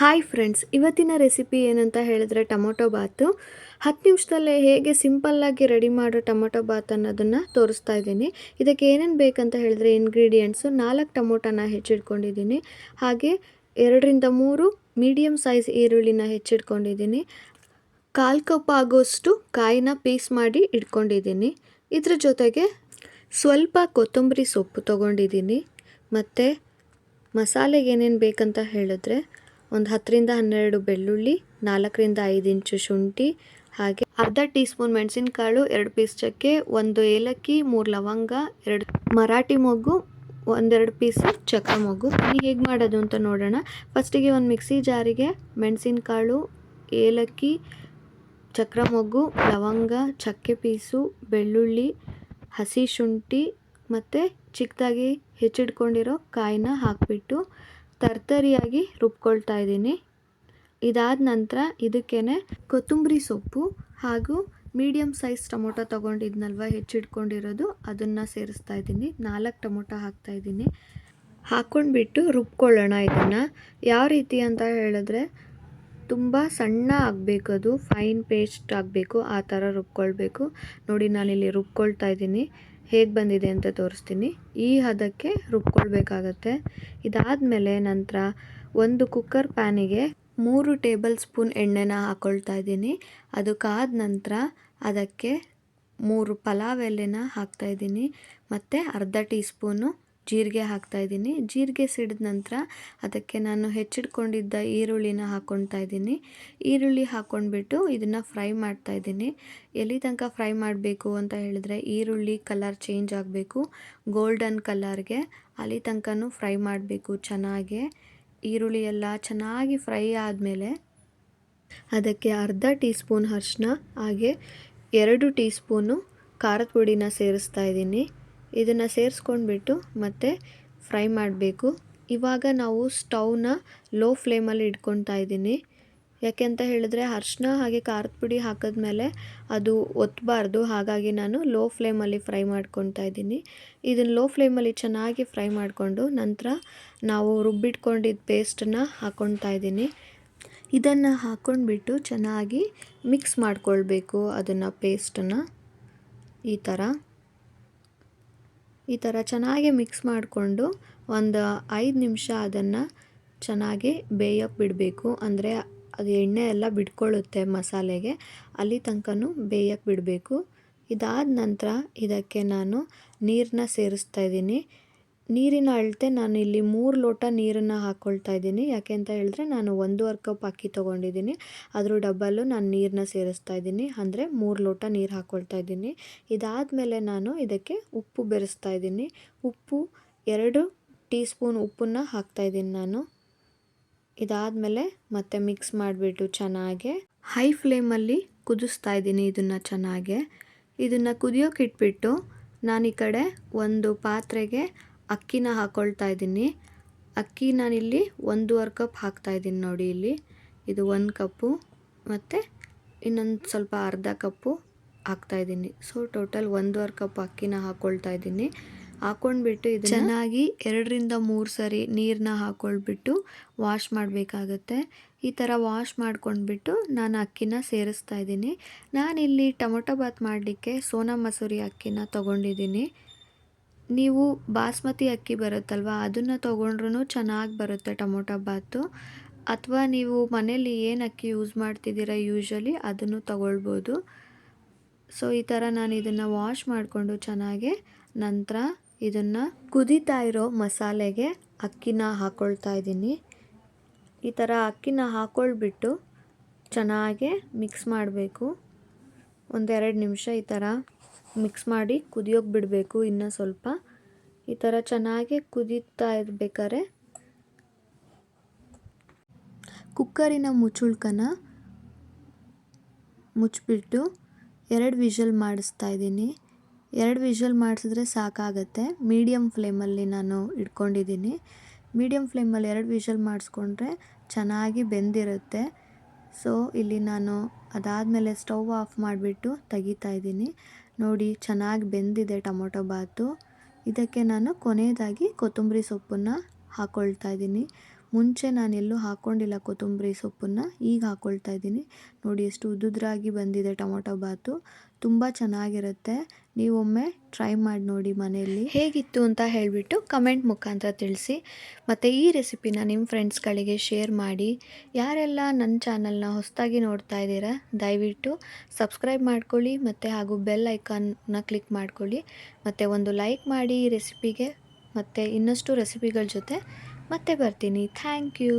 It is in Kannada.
ಹಾಯ್ ಫ್ರೆಂಡ್ಸ್ ಇವತ್ತಿನ ರೆಸಿಪಿ ಏನಂತ ಹೇಳಿದ್ರೆ ಟೊಮೊಟೊ ಬಾತು. ಹತ್ತು ನಿಮಿಷದಲ್ಲೇ ಹೇಗೆ ಸಿಂಪಲ್ಲಾಗಿ ರೆಡಿ ಮಾಡೋ ಟೊಮೊಟೊ ಬಾತ್ ಅನ್ನೋದನ್ನು ತೋರಿಸ್ತಾ ಇದ್ದೀನಿ. ಇದಕ್ಕೆ ಏನೇನು ಬೇಕಂತ ಹೇಳಿದ್ರೆ ಇಂಗ್ರೀಡಿಯೆಂಟ್ಸು ನಾಲ್ಕು ಟೊಮೊಟೊನ ಹೆಚ್ಚಿಟ್ಕೊಂಡಿದ್ದೀನಿ. ಹಾಗೆ ಎರಡರಿಂದ ಮೂರು ಮೀಡಿಯಮ್ ಸೈಜ್ ಈರುಳ್ಳಿನ ಹೆಚ್ಚಿಟ್ಕೊಂಡಿದ್ದೀನಿ. ಕಾಲು ಕಪ್ ಆಗೋಷ್ಟು ಕಾಯಿನ ಪೀಸ್ ಮಾಡಿ ಇಟ್ಕೊಂಡಿದ್ದೀನಿ. ಇದ್ರ ಜೊತೆಗೆ ಸ್ವಲ್ಪ ಕೊತ್ತಂಬರಿ ಸೊಪ್ಪು ತೊಗೊಂಡಿದ್ದೀನಿ. ಮತ್ತು ಮಸಾಲೆಗೆ ಏನೇನು ಬೇಕಂತ ಹೇಳಿದ್ರೆ ಒಂದು ಹತ್ತರಿಂದ ಹನ್ನೆರಡು ಬೆಳ್ಳುಳ್ಳಿ, ನಾಲ್ಕರಿಂದ ಐದು ಇಂಚು ಶುಂಠಿ, ಹಾಗೆ ಅರ್ಧ ಟೀ ಸ್ಪೂನ್ ಮೆಣಸಿನಕಾಳು, ಎರಡು ಪೀಸ್ ಚಕ್ಕೆ, ಒಂದು ಏಲಕ್ಕಿ, ಮೂರು ಲವಂಗ, ಎರಡು ಮರಾಠಿ ಮೊಗ್ಗು, ಒಂದೆರಡು ಪೀಸ್ ಚಕ್ರ ಮೊಗ್ಗು. ಹೇಗೆ ಮಾಡೋದು ಅಂತ ನೋಡೋಣ. ಫಸ್ಟಿಗೆ ಒಂದು ಮಿಕ್ಸಿ ಜಾರಿಗೆ ಮೆಣಸಿನಕಾಳು, ಏಲಕ್ಕಿ, ಚಕ್ರ ಮೊಗ್ಗು, ಲವಂಗ, ಚಕ್ಕೆ ಪೀಸು, ಬೆಳ್ಳುಳ್ಳಿ, ಹಸಿ ಶುಂಠಿ ಮತ್ತು ಚಿಕ್ಕದಾಗಿ ಹೆಚ್ಚಿಟ್ಕೊಂಡಿರೋ ಕಾಯಿನ ಹಾಕಿಬಿಟ್ಟು ತರ್ತರಿಯಾಗಿ ರುಬ್ಕೊಳ್ತಾ ಇದ್ದೀನಿ. ಇದಾದ ನಂತರ ಇದಕ್ಕೇ ಕೊತ್ತಂಬರಿ ಸೊಪ್ಪು ಹಾಗೂ ಮೀಡಿಯಮ್ ಸೈಜ್ ಟೊಮೊಟೊ ತೊಗೊಂಡಿದ್ನಲ್ವ ಹೆಚ್ಚಿಟ್ಕೊಂಡಿರೋದು, ಅದನ್ನು ಸೇರಿಸ್ತಾ ಇದ್ದೀನಿ. ನಾಲ್ಕು ಟೊಮೊಟೊ ಹಾಕ್ತಾ ಇದ್ದೀನಿ. ಹಾಕ್ಕೊಂಡ್ಬಿಟ್ಟು ರುಬ್ಕೊಳ್ಳೋಣ ಇದನ್ನು. ಯಾವ ರೀತಿ ಅಂತ ಹೇಳಿದ್ರೆ, ತುಂಬ ಸಣ್ಣ ಆಗಬೇಕು ಅದು, ಫೈನ್ ಪೇಸ್ಟ್ ಆಗಬೇಕು, ಆ ಥರ ರುಬ್ಕೊಳ್ಬೇಕು. ನೋಡಿ, ನಾನಿಲ್ಲಿ ರುಬ್ಕೊಳ್ತಾ ಇದ್ದೀನಿ. ಹೇಗೆ ಬಂದಿದೆ ಅಂತ ತೋರಿಸ್ತೀನಿ. ಈ ಹದಕ್ಕೆ ರುಬ್ಕೊಳ್ಬೇಕಾಗತ್ತೆ. ಇದಾದಮೇಲೆ ನಂತರ ಒಂದು ಕುಕ್ಕರ್ ಪ್ಯಾನಿಗೆ ಮೂರು ಟೇಬಲ್ ಸ್ಪೂನ್ ಎಣ್ಣೆನ ಹಾಕ್ಕೊಳ್ತಾ ಇದ್ದೀನಿ. ಅದಕ್ಕಾದ ನಂತರ ಅದಕ್ಕೆ ಮೂರು ಪಲಾವ್ ಎಲೆನ ಹಾಕ್ತಾಯಿದ್ದೀನಿ ಮತ್ತು ಅರ್ಧ ಟೀ ಸ್ಪೂನು ಜೀರಿಗೆ ಹಾಕ್ತಾಯಿದ್ದೀನಿ ಜೀರಿಗೆ ಸಿಡಿದ ನಂತರ ಅದಕ್ಕೆ ನಾನು ಹೆಚ್ಚಿಟ್ಕೊಂಡಿದ್ದ ಈರುಳ್ಳಿನ ಹಾಕ್ಕೊಳ್ತಾ ಇದ್ದೀನಿ. ಈರುಳ್ಳಿ ಹಾಕ್ಕೊಂಡ್ಬಿಟ್ಟು ಇದನ್ನು ಫ್ರೈ ಮಾಡ್ತಾ ಇದ್ದೀನಿ. ಎಲ್ಲಿ ತನಕ ಫ್ರೈ ಮಾಡಬೇಕು ಅಂತ ಹೇಳಿದ್ರೆ ಈರುಳ್ಳಿ ಕಲರ್ ಚೇಂಜ್ ಆಗಬೇಕು. ಗೋಲ್ಡನ್ ಕಲರ್ಗೆ ಅಲ್ಲಿ ತನಕನೂ ಫ್ರೈ ಮಾಡಬೇಕು ಚೆನ್ನಾಗಿ. ಈರುಳ್ಳಿ ಎಲ್ಲ ಚೆನ್ನಾಗಿ ಫ್ರೈ ಆದಮೇಲೆ ಅದಕ್ಕೆ ಅರ್ಧ ಟೀ ಸ್ಪೂನ್ ಅರಿಶಿನ ಹಾಗೆ ಎರಡು ಟೀ ಸ್ಪೂನು ಖಾರದ ಪುಡಿನ ಸೇರಿಸ್ತಾ ಇದ್ದೀನಿ. ಇದನ್ನು ಸೇರಿಸ್ಕೊಂಡ್ಬಿಟ್ಟು ಮತ್ತೆ ಫ್ರೈ ಮಾಡಬೇಕು. ಇವಾಗ ನಾವು ಸ್ಟೌವ್ನ ಲೋ ಫ್ಲೇಮಲ್ಲಿ ಇಟ್ಕೊತಾ ಇದ್ದೀನಿ. ಯಾಕೆ ಅಂತ ಹೇಳಿದ್ರೆ ಅರ್ಶಿನ ಹಾಗೆ ಖಾರದ ಪುಡಿ ಹಾಕಿದ್ಮೇಲೆ ಅದು ಒತ್ತಬಾರ್ದು ಹಾಗಾಗಿ ನಾನು ಲೋ ಫ್ಲೇಮಲ್ಲಿ ಫ್ರೈ ಮಾಡ್ಕೊತಾ ಇದ್ದೀನಿ. ಇದನ್ನು ಲೋ ಫ್ಲೇಮಲ್ಲಿ ಚೆನ್ನಾಗಿ ಫ್ರೈ ಮಾಡಿಕೊಂಡು ನಂತರ ನಾವು ರುಬ್ಬಿಟ್ಕೊಂಡಿದ್ದ ಪೇಸ್ಟನ್ನ ಹಾಕೊತಾ ಇದ್ದೀನಿ. ಇದನ್ನು ಹಾಕ್ಕೊಂಡ್ಬಿಟ್ಟು ಚೆನ್ನಾಗಿ ಮಿಕ್ಸ್ ಮಾಡಿಕೊಳ್ಬೇಕು ಅದನ್ನು ಪೇಸ್ಟನ್ನು. ಈ ಥರ. ಈ ಥರ ಚೆನ್ನಾಗಿ ಮಿಕ್ಸ್ ಮಾಡಿಕೊಂಡು ಒಂದು ಐದು ನಿಮಿಷ ಅದನ್ನು ಚೆನ್ನಾಗಿ ಬೇಯೋಕೆ ಬಿಡಬೇಕು. ಅಂದರೆ ಅದು ಎಣ್ಣೆ ಎಲ್ಲ ಬಿಟ್ಕೊಳ್ಳುತ್ತೆ ಮಸಾಲೆಗೆ. ಅಲ್ಲಿ ತನಕನೂ ಬೇಯಕ್ಕೆ ಬಿಡಬೇಕು. ಇದಾದ ನಂತರ ಇದಕ್ಕೆ ನಾನು ನೀರನ್ನ ಸೇರಿಸ್ತಾ ಇದ್ದೀನಿ. ನೀರಿನ ಅಳತೆ ನಾನು ಇಲ್ಲಿ ಮೂರು ಲೋಟ ನೀರನ್ನು ಹಾಕ್ಕೊಳ್ತಾ ಇದ್ದೀನಿ. ಯಾಕೆ ಅಂತ ಹೇಳಿದ್ರೆ ನಾನು ಒಂದೂವರೆ ಕಪ್ ಅಕ್ಕಿ ತೊಗೊಂಡಿದ್ದೀನಿ. ಅದ್ರ ಡಬ್ಬಲ್ಲು ನಾನು ನೀರನ್ನ ಸೇರಿಸ್ತಾ ಇದ್ದೀನಿ. ಅಂದರೆ ಮೂರು ಲೋಟ ನೀರು ಹಾಕ್ಕೊಳ್ತಾ ಇದ್ದೀನಿ. ಇದಾದಮೇಲೆ ನಾನು ಇದಕ್ಕೆ ಉಪ್ಪು ಬೆರೆಸ್ತಾ ಇದ್ದೀನಿ. ಉಪ್ಪು, ಎರಡು ಟೀ ಸ್ಪೂನ್ ಉಪ್ಪನ್ನು ಹಾಕ್ತಾಯಿದ್ದೀನಿ ನಾನು. ಇದಾದಮೇಲೆ ಮತ್ತೆ ಮಿಕ್ಸ್ ಮಾಡಿಬಿಟ್ಟು ಚೆನ್ನಾಗೆ ಹೈ ಫ್ಲೇಮಲ್ಲಿ ಕುದಿಸ್ತಾ ಇದ್ದೀನಿ ಇದನ್ನು ಚೆನ್ನಾಗೆ. ಇದನ್ನು ಕುದಿಯೋಕೆ ಇಟ್ಬಿಟ್ಟು ನಾನು ಈ ಕಡೆ ಒಂದು ಪಾತ್ರೆಗೆ ಅಕ್ಕಿನ ಹಾಕ್ಕೊಳ್ತಾ ಇದ್ದೀನಿ. ಅಕ್ಕಿ ನಾನಿಲ್ಲಿ ಒಂದೂವರೆ ಕಪ್ ಹಾಕ್ತಾಯಿದ್ದೀನಿ ನೋಡಿ ಇಲ್ಲಿ. ಇದು ಒಂದು ಕಪ್ಪು ಮತ್ತು ಇನ್ನೊಂದು ಸ್ವಲ್ಪ ಅರ್ಧ ಕಪ್ಪು ಹಾಕ್ತಾಯಿದ್ದೀನಿ ಸೊ ಟೋಟಲ್ ಒಂದೂವರೆ ಕಪ್ ಅಕ್ಕಿನ ಹಾಕ್ಕೊಳ್ತಾ ಇದ್ದೀನಿ. ಹಾಕ್ಕೊಂಡ್ಬಿಟ್ಟು ಇದು ಚೆನ್ನಾಗಿ ಎರಡರಿಂದ ಮೂರು ಸರಿ ನೀರನ್ನ ಹಾಕ್ಕೊಳ್ಬಿಟ್ಟು ವಾಶ್ ಮಾಡಬೇಕಾಗತ್ತೆ. ಈ ಥರ ವಾಶ್ ಮಾಡ್ಕೊಂಡ್ಬಿಟ್ಟು ನಾನು ಅಕ್ಕಿನ ಸೇರಿಸ್ತಾ ಇದ್ದೀನಿ. ನಾನಿಲ್ಲಿ ಟೊಮೊಟೊ ಬಾತ್ ಮಾಡಲಿಕ್ಕೆ ಸೋನಾ ಮಸೂರಿ ಅಕ್ಕಿನ ತೊಗೊಂಡಿದ್ದೀನಿ. ನೀವು ಬಾಸ್ಮತಿ ಅಕ್ಕಿ ಬರುತ್ತಲ್ವ? ಅದನ್ನು ತೊಗೊಂಡ್ರೂ ಚೆನ್ನಾಗಿ ಬರುತ್ತೆ ಟೊಮೊಟೊ ಬಾತು. ಅಥವಾ ನೀವು ಮನೇಲಿ ಏನು ಅಕ್ಕಿ ಯೂಸ್ ಮಾಡ್ತಿದ್ದೀರಾ ಯೂಶ್ವಲಿ ಅದನ್ನು ತೊಗೊಳ್ಬೋದು. ಸೊ, ಈ ಥರ ನಾನು ಇದನ್ನು ವಾಶ್ ಮಾಡಿಕೊಂಡು ಚೆನ್ನಾಗಿ ನಂತರ ಇದನ್ನು ಕುದಿತಾ ಇರೋ ಮಸಾಲೆಗೆ ಅಕ್ಕಿನ ಹಾಕ್ಕೊಳ್ತಾ ಇದ್ದೀನಿ. ಈ ಥರ ಅಕ್ಕಿನ ಹಾಕ್ಕೊಳ್ಬಿಟ್ಟು ಚೆನ್ನಾಗೆ ಮಿಕ್ಸ್ ಮಾಡಬೇಕು. ಒಂದೆರಡು ನಿಮಿಷ ಈ ಥರ ಮಿಕ್ಸ್ ಮಾಡಿ ಕುದಿಯೋಕೆ ಬಿಡಬೇಕು ಇನ್ನೂ ಸ್ವಲ್ಪ. ಈ ಥರ ಚೆನ್ನಾಗಿ ಕುದೀತಾ ಇರಬೇಕಾದ್ರೆ ಕುಕ್ಕರಿನ ಮುಚ್ಚುಳ್ಕನ ಮುಚ್ಚಿಬಿಟ್ಟು ಎರಡು ವಿಷಲ್ ಮಾಡಿಸ್ತಾ ಇದ್ದೀನಿ. ಎರಡು ವಿಷಲ್ ಮಾಡಿಸಿದ್ರೆ ಸಾಕಾಗತ್ತೆ. ಮೀಡಿಯಮ್ ಫ್ಲೇಮಲ್ಲಿ ನಾನು ಇಟ್ಕೊಂಡಿದ್ದೀನಿ. ಮೀಡಿಯಮ್ ಫ್ಲೇಮಲ್ಲಿ ಎರಡು ವಿಷಲ್ ಮಾಡಿಸ್ಕೊಂಡ್ರೆ ಚೆನ್ನಾಗಿ ಬೆಂದಿರುತ್ತೆ. ಸೊ, ಇಲ್ಲಿ ನಾನು ಅದಾದಮೇಲೆ ಸ್ಟವ್ ಆಫ್ ಮಾಡಿಬಿಟ್ಟು ತೆಗಿತಾ ಇದ್ದೀನಿ. ನೋಡಿ ಚೆನ್ನಾಗಿ ಬೆಂದಿದೆ ಟೊಮೊಟೊ ಬಾತು. ಇದಕ್ಕೆ ನಾನು ಕೊನೆಯದಾಗಿ ಕೊತ್ತಂಬರಿ ಸೊಪ್ಪನ್ನು ಹಾಕ್ಕೊಳ್ತಾ ಇದ್ದೀನಿ. ಮುಂಚೆ ನಾನು ಎಲ್ಲೂ ಹಾಕ್ಕೊಂಡಿಲ್ಲ ಕೊತ್ತಂಬರಿ ಸೊಪ್ಪನ್ನು, ಈಗ ಹಾಕ್ಕೊಳ್ತಾ ಇದ್ದೀನಿ. ನೋಡಿ ಎಷ್ಟು ಉದ್ದುದ್ರಾಗಿ ಬಂದಿದೆ ಟೊಮೊಟೊ ಬಾತು. ತುಂಬ ಚೆನ್ನಾಗಿರುತ್ತೆ. ನೀವೊಮ್ಮೆ ಟ್ರೈ ಮಾಡಿ ನೋಡಿ ಮನೆಯಲ್ಲಿ. ಹೇಗಿತ್ತು ಅಂತ ಹೇಳಿಬಿಟ್ಟು ಕಮೆಂಟ್ ಮುಖಾಂತರ ತಿಳಿಸಿ. ಮತ್ತು ಈ ರೆಸಿಪಿನ ನಿಮ್ಮ ಫ್ರೆಂಡ್ಸ್ಗಳಿಗೆ ಶೇರ್ ಮಾಡಿ. ಯಾರೆಲ್ಲ ನನ್ನ ಚಾನಲ್ನ ಹೊಸದಾಗಿ ನೋಡ್ತಾ ಇದ್ದೀರಾ, ದಯವಿಟ್ಟು ಸಬ್ಸ್ಕ್ರೈಬ್ ಮಾಡ್ಕೊಳ್ಳಿ, ಮತ್ತು ಹಾಗೂ ಬೆಲ್ ಐಕಾನ್ನ ಕ್ಲಿಕ್ ಮಾಡ್ಕೊಳ್ಳಿ. ಮತ್ತು ಒಂದು ಲೈಕ್ ಮಾಡಿ ಈ ರೆಸಿಪಿಗೆ. ಮತ್ತು ಇನ್ನಷ್ಟು ರೆಸಿಪಿಗಳ ಜೊತೆ ಮತ್ತೆ ಬರ್ತೀನಿ. Thank you